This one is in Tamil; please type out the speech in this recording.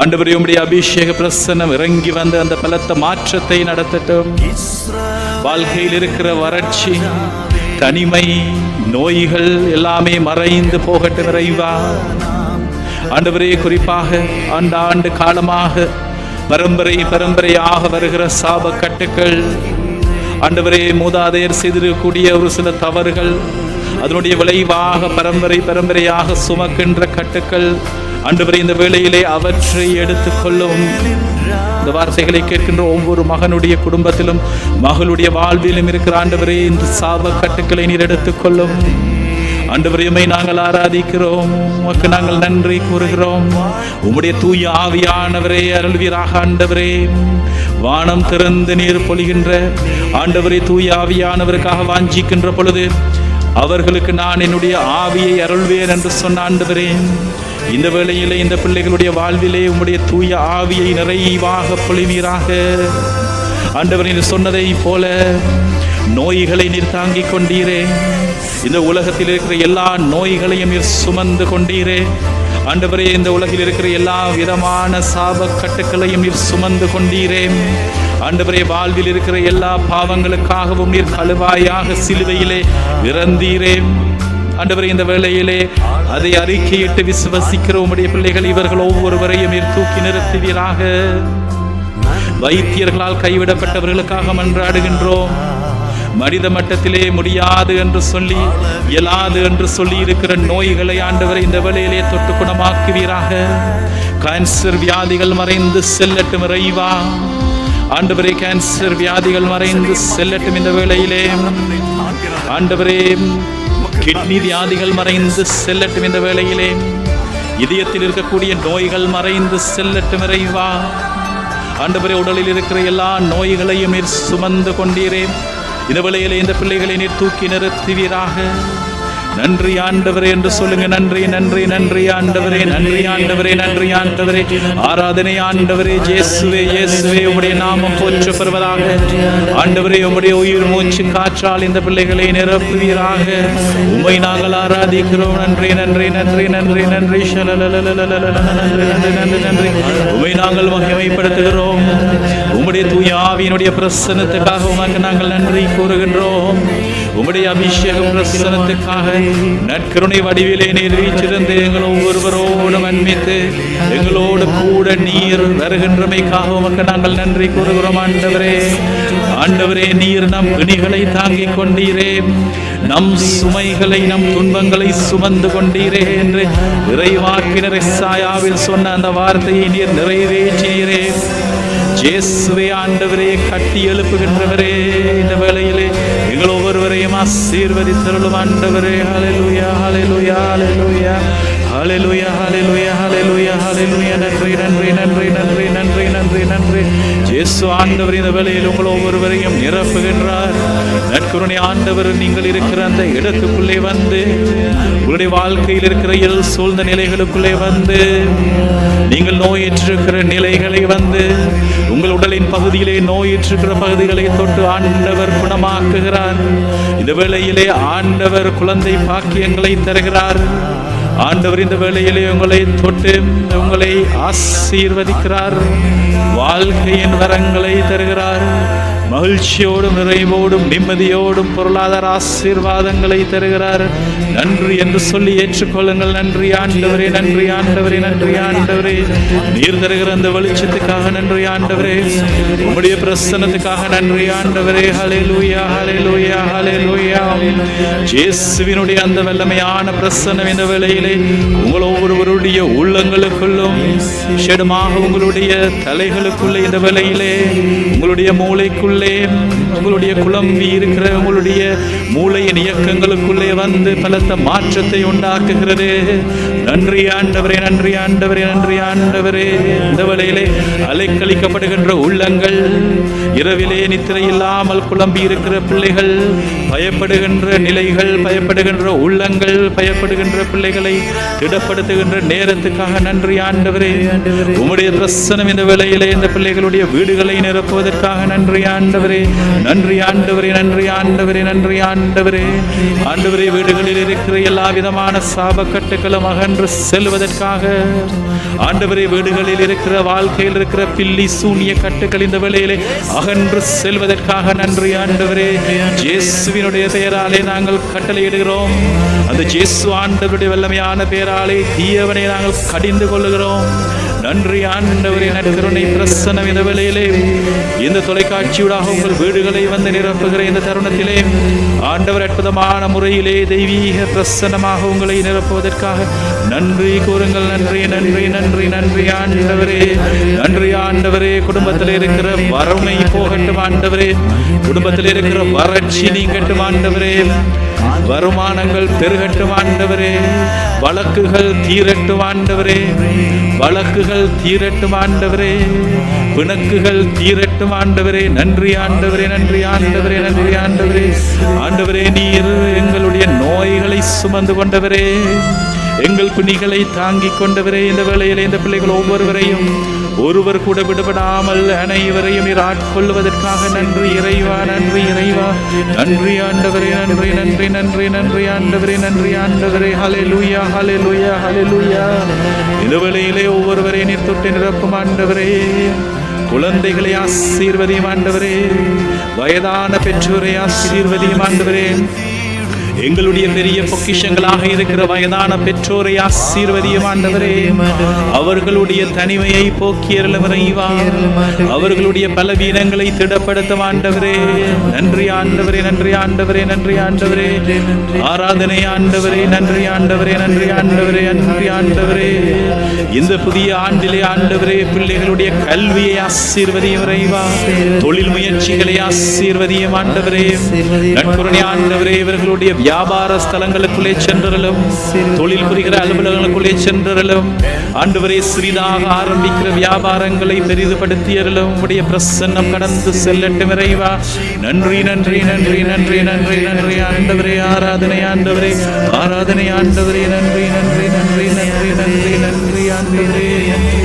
ஆண்டவரே உம்முடைய அபிஷேக பிரசன்னம் இறங்கி வந்து அந்த பலத்த மாற்றத்தை நடத்தட்டும். வாழ்க்கையில் இருக்கிற வறட்சி தனிமை நோய்கள் எல்லாமே மறைந்து போகட்டும் இறைவா. ஆண்டவரே குறிப்பாக ஆண்டாண்டு காலமாக பரம்பரை பரம்பரையாக வருகிற சாப கட்டுக்கள். ஆண்டவரே மூதாதையர் செய்திருக்கக்கூடிய ஒரு சில தவறுகள் அதனுடைய விளைவாக பரம்பரை பரம்பரையாக சுமக்கின்ற கட்டுக்கள் ஆண்டவரே இந்த வேளையிலே அவற்றை எடுத்துக்கொள்ளும். இந்த வார்த்தைகளை கேட்கின்ற ஒவ்வொரு மகனுடைய குடும்பத்திலும் மகளுடைய வாழ்விலும் இருக்கிற ஆண்டவரே இந்த சாப கட்டுக்களை நீர் எடுத்துக்கொள்ளும். ஆண்டவரையுமை நாங்கள் ஆராதிக்கிறோம். உமக்கு நாங்கள் நன்றி கூறுகிறோம். உம்முடைய தூய ஆவியானவரே அருள்வீராக ஆண்டவரே. வானம் திறந்து நீர் பொழிகின்ற ஆண்டவரே தூய ஆவியானவருக்காக வாஞ்சிக்கின்ற பொழுது அவர்களுக்கு நான் என்னுடைய ஆவியை அருள்வேன் என்று சொன்ன ஆண்டவரே. இந்த வேளையிலே இந்த பிள்ளைகளுடைய வாழ்விலே உம்முடைய தூய ஆவியை நிறைவாக பொழிவீராக. ஆண்டவர் நீர் சொன்னதை போல நோய்களை நீர் தாங்கிக் கொண்டீரே. இந்த உலகத்தில் இருக்கிற எல்லா நோய்களையும் நீர் சுமந்து கொண்டீரே. ஆண்டவரே இந்த உலகில் இருக்கிற எல்லா விதமான சாப கட்டுக்களையும் நீர் சுமந்து கொண்டீரே. ஆண்டவரே வாழ்வில் இருக்கிற எல்லா பாவங்களுக்காகவும் நீர் கழுவாயாக சிலுவையிலே இறந்தீரே. ஆண்டவர் இந்த வேளையிலே அதை அறிக்கையிட்டு விசுவசிக்கிற உம்முடைய பிள்ளைகள் இவர்கள் ஒவ்வொருவரையும் தூக்கி நிறுத்துவீராக. வைத்தியர்களால் கைவிடப்பட்டவர்களுக்காக மன்றாடுகின்றோம். மனித மட்டத்திலே முடியாது என்று சொல்லி இயலாது என்று சொல்லி இருக்கிற நோய்களை ஆண்டவரை இந்த வேளையிலே தொட்டு குணமாக்குவீராக. கேன்சர் வியாதிகள் மறைந்து செல்லட்டும் இறைவா. ஆண்டவரே கேன்சர் வியாதிகள் மறைந்து செல்லட்டும் இந்த வேளையிலே. ஆண்டவரே கிட்னி வியாதிகள் மறைந்து செல்லட்டும் இந்த வேளையிலே. இதயத்தில் இருக்கக்கூடிய நோய்கள் மறைந்து செல்லட்டும் இறைவா. ஆண்டவரே உடலில் இருக்கிற எல்லா நோய்களையும் நீர் சுமந்து கொண்டீரே. இந்த வேளையிலே இந்த பிள்ளைகளை நீர் தூக்கி நிறுத்துவீராக. நன்றி ஆண்டவரே என்று சொல்லுங்க. நன்றி நன்றி நன்றி ஆண்டவரே நன்றி ஆண்டவரே நன்றி ஆண்டவரே. ஆராதனை ஆண்டவரே இயேசுவே இயேசுவே உம்முடைய நாமம் போற்றப்படுவதாக. ஆண்டவரே உம்முடைய உயிர் மூச்சு காற்றால் இந்த பிள்ளைகளை நிரப்புவீராக. உம்மை நாங்கள் ஆராதிக்கிறோம். நன்றி நன்றி நன்றி நன்றி நன்றி. நன்றி நன்றி உம்மை நாங்கள் மகிமைப்படுத்துகிறோம் உம்முடைய தூய ஆவியினுடைய பிரசனத்துக்காக உமக்கு நாங்கள் நன்றி கூறுகின்றோம் உம்முடைய அபிஷேகம் பிரசனத்துக்காக நற்கருணை வடிவிலே நீர் வீச்சிருந்து எங்கள் ஒவ்வொருவரோடு அன்பித்து எங்களோடு கூட நீர் வருகின்றமைக்காக உமக்கு நாங்கள் நன்றி கூறுகிறோம் ஆண்டவரே. ஆண்டவரே நீர் நம் இணிகளை தாங்கிக் கொண்டீரே. நம் சுமைகளை நம் துன்பங்களை சுமந்து கொண்டீரே என்று இறைவாக்கினர் சாயாவில் சொன்ன அந்த வார்த்தையை நீர் நிறைவேற்றினீரே. ஜேசுவே ஆண்டவரே கட்டி எழுப்புகின்றவரே இந்த வேலை எங்கள் ஆசீர்வதித்தருளும் ஆண்டவரே hallelujah hallelujah hallelujah hallelujah hallelujah hallelujah hallelujah நன்றி நன்றி நன்றி நன்றி நன்றி நன்றி நன்றி இயேசு ஆண்டவர் இந்த வேலையில் உங்கள் ஒவ்வொருவரையும் நிரப்புகின்றார் நற்கருணை ஆண்டவர் நீங்கள் இருக்கிற அந்த இடத்துக்குள்ளே வந்து உங்களுடைய வாழ்க்கையில் இருக்கிற எல் சூழ்ந்த நிலைகளுக்குள்ளே வந்து நீங்கள் நோயிற்றிருக்கிற நிலைகளை வந்து உங்கள் உடலின் பகுதியிலே நோயிற்றிருக்கிற பகுதிகளை தொட்டு ஆண்டவர் குணமாக்குகிறார். இந்த வேளையிலே ஆண்டவர் குழந்தை பாக்கியங்களை தருகிறார். ஆண்டவர் இந்த வேளையிலே உங்களை தொட்டு உங்களை ஆசீர்வதிக்கிறார். வாழ்க்கையின் வரங்களை தருகிறார். மகிழ்ச்சியோடும் நிறைவோடும் நிம்மதியோடும் பொருளாதார ஆசீர்வாதங்களை தருகிறார். நன்றி என்று சொல்லி ஏற்றுக்கொள்ளுங்கள். நன்றி ஆண்டவரே நன்றி ஆண்டவரே நன்றி ஆண்டவரே. நீர் தருகிற அந்த வெளிச்சத்துக்காக நன்றி ஆண்டவரே. உங்களுடைய பிரசன்னத்துக்காக நன்றி ஆண்டவரே. ஹலே லா ஹலே லூயா ஹலே லூயா ஜேசுவினுடைய அந்த வல்லமையான பிரசன்னம் இந்த வேளையிலே உங்கள் ஒவ்வொருவருடைய உள்ளங்களுக்குள்ளும் ஷெடுமாக உங்களுடைய தலைகளுக்குள்ளே இந்த வேளையிலே உங்களுடைய மூளைக்குள்ளே உங்களுடைய குழம்பி இருக்கிற உங்களுடைய மூளையின் இயக்கங்களுக்குள்ளே வந்து பலத்த மாற்றத்தை உண்டாக்குகிறது. நன்றி ஆண்டவரே நன்றி ஆண்டவரே நன்றி ஆண்டவரே. இந்த வேளையிலே அலைக்கழிக்கப்படுகின்ற உள்ளங்கள் இரவிலே நித்திரை இல்லாமல் குழம்பி இருக்கிற பிள்ளைகள் பயப்படுகின்ற நிலைகள் பயப்படுகின்ற உள்ளங்கள் பயப்படுகின்ற பிள்ளைகளை திடப்படுத்துகின்ற நேரத்துக்காக நன்றி ஆண்டவரே. உம்முடைய பிரசனம் இந்த வேளையிலே இந்த பிள்ளைகளுடைய வீடுகளை நிரப்புவதற்காக நன்றி ஆண்டு ஆண்டவரே நன்றி ஆண்டவரே நன்றி ஆண்டவரே நன்றி ஆண்டவரே. ஆண்டவரே வீடுகளில் இருக்கிற எல்லா விதமான சாபக்கட்டுகளும் அகன்று செல்வதற்காக. ஆண்டவரே வீடுகளில் இருக்கிற வாழ்க்கையில் இருக்கிற பில்லி சூனிய கட்டுகள் இந்த வேளையிலே அகன்று செல்வதற்காக நன்றி ஆண்டவரே. இயேசுவினுடைய பெயராலே நாங்கள் கட்டளையிடுகிறோம். அந்த இயேசு ஆண்டவருடைய வல்லமையான பெயராலே தீயவனை நாங்கள் கடிந்து கொள்ளுகிறோம். நன்றி ஆண்டவரே நற்கருணை பிரசனம் இந்த வேளையிலே. இந்த தொலைக்காட்சியுடன் ஊடாக உங்கள் வீடுகளை வந்து நிரப்புகிற இந்த தருணத்திலே ஆண்டவர் அற்புதமான முறையிலே தெய்வீக பிரசன்னமாக உங்களை நிரப்புவதற்காக நன்றி கூறுங்கள். நன்றி நன்றி நன்றி நன்றி ஆண்டவரே. நன்றி ஆண்டவரே. குடும்பத்தில் இருக்கிற வறுமை போகட்டும் ஆண்டவரே. குடும்பத்தில் இருக்கிற வறட்சி நீங்கட்டும் ஆண்டவரே. வருமானங்கள் பெருகட்டும் ஆண்டவரே. வழக்குகள் தீரட்டும் ஆண்டவரே. வழக்குகள் தீரட்டும் ஆண்டவரே. பிணக்குகள் தீரட்டும் ஆண்டவரே. நன்றி ஆண்டவரே நன்றி ஆண்டவரே நன்றி ஆண்டவரே. ஆண்டவரே நீர் எங்களுடைய நோய்களை சுமந்து கொண்டவரே. எங்கள் பிணிகளை தாங்கிக் கொண்டவரே. இந்த வேளையிலே இந்த பிள்ளைகள் ஒவ்வொருவரையும் ஒருவர் கூட விடுபடாமல் அனைவரையும் நீர் ஆட்கொள்வதற்காக நன்றி இறைவா நன்றி இறைவா. நன்றி ஆண்டவரே நன்றி நன்றி நன்றி நன்றி ஆண்டவரே நன்றி ஆண்டவரே. ஹலே லூயா ஹலே லூயா ஹலே லூயா இந்த ஒவ்வொருவரையும் நீர் தொட்டு நிரப்பும் ஆண்டவரே. குழந்தைகளை ஆசீர்வதியும் ஆண்டவரே. வயதான பெற்றோரை ஆசீர்வதியும் ஆண்டவரே. எங்களுடைய பெரிய பொக்கிஷங்களாக இருக்கிற வயதான பெற்றோரை ஆசீர்வதியும் ஆண்டவரே. அவர்களுடைய தனிமையை போக்கியறவரைவா அவர்களுடைய பலவீனங்களை திடப்படுத்த ஆண்டவரே. நன்றி ஆண்டவரே நன்றி ஆண்டவரே நன்றி ஆண்டவரே. ஆராதனை ஆண்டவரே நன்றி ஆண்டவரே நன்றி ஆண்டவரே நன்றி ஆண்டவரே. இந்த புதிய ஆண்டிலே ஆண்டவரே பிள்ளைகளுடைய கல்வியை ஆசீர்வதியும் இறைவா. தொழில் முயற்சிகளை ஆசீர்வதியும் ஆண்டவரே. நட்புரணி ஆண்டவரே இவர்களுடைய வியாபார ஸ்தலங்களுக்குள்ளே சென்றலும் தொழில் புரிகிற அலுவலகங்களுக்குள்ளே சென்றலும் ஆண்டவரே சிறிதாக ஆரம்பிக்கிற வியாபாரங்களை பெரிதுபடுத்தியறலும் உடைய பிரசன்னம் கடந்து செல்லட்டும் இறைவா. நன்றி நன்றி நன்றி நன்றி நன்றி நன்றி. ஆண்டவரே ஆராதனை ஆண்டவரே ஆராதனை ஆண்டவரே. நன்றி நன்றி நன்றி நன்றி நன்றி நன்றி. ஆண்டவரே நன்றி